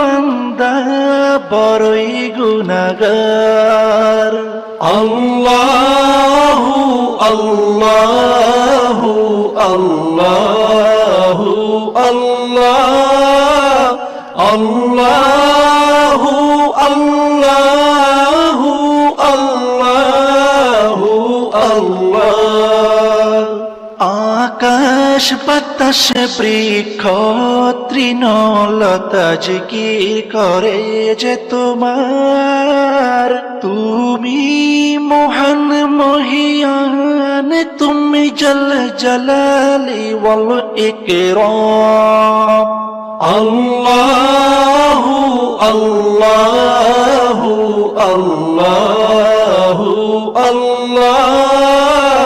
বান্দা বড়ই গুনাগার। আল্লাহ আল্লাহ আল্লাহ আল্লাহ আল্লাহ আল্লাহ। আকাশ বাতাস বৃক্ষ তৃণলতা জিকির করে যে তোমার? তুমি মহান মহিয়ান, তুমি জল জলালি ওয়াল ইকরাম। আল্লাহ আল্লাহ আল্লাহ আল্লাহ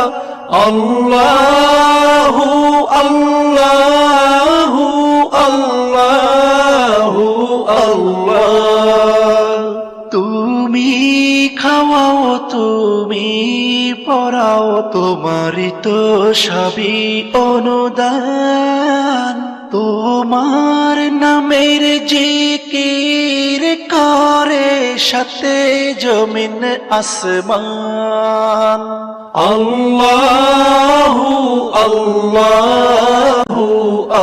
আল্লাহ। খাওয়াও তুমি, পড়াও তোমারই তো সবই অনুদান। তোমার নামের জিকির করে সাথে জমিন আসমান। আল্লাহ আল্লাহ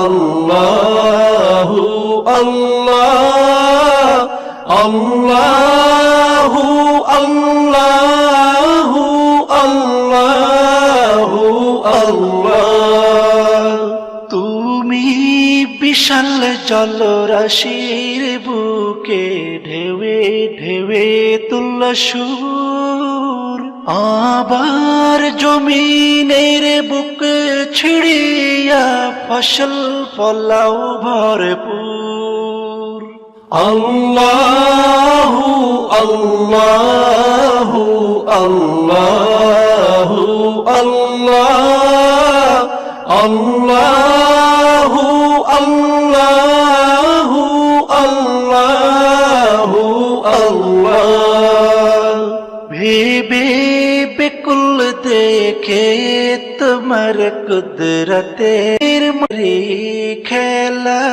আল্লাহ আল্লাহ আল্লাহ। বিশাল জলরাশির বুকে ঢেউে ঢেউে তুল্ল সুর আবার জমিনের বুক ছিড়িয়া ফসল ফলাও ভরপুর। আল্লাহ আল্লাহ আল্লাহ আল্লাহ আল্লাহ আল্লাহ। তোমার মরি খেলা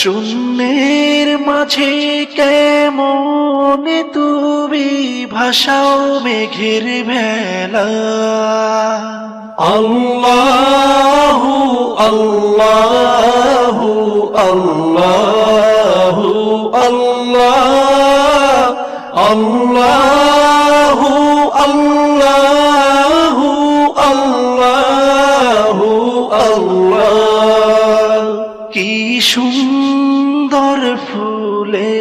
শূন্যের মাঝে কেমন তুমি ভাষাও মেঘের ভেলা আল্লাহ আল্লাহ আল্লাহ আল্লাহ আল্লাহ আল্লাহ সুন্দর ফুলে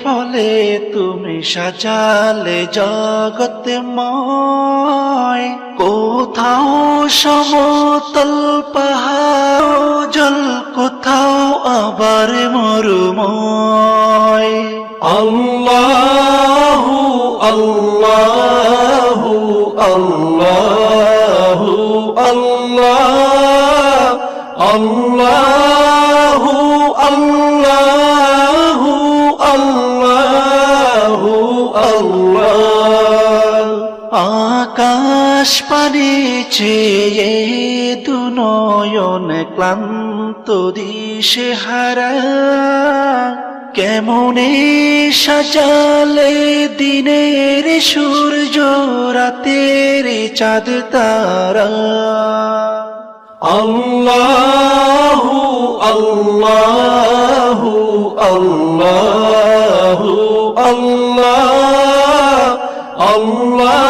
ফলে তুমি সাজালে জগত ময় কোথাও সমতল পাহাড় জল কোথাও আবার মরুময়। আল্লাহ আল্লাহ আকাশ পানে চেয়ে দুনয়ন ক্লান্ত দিশে হারা। কেমনে সাজালে দিনের সূর্য রাতের চাঁদ তারা। আল্লাহ আল্লাহ আল্লাহ আল্লাহ। আল্লাহ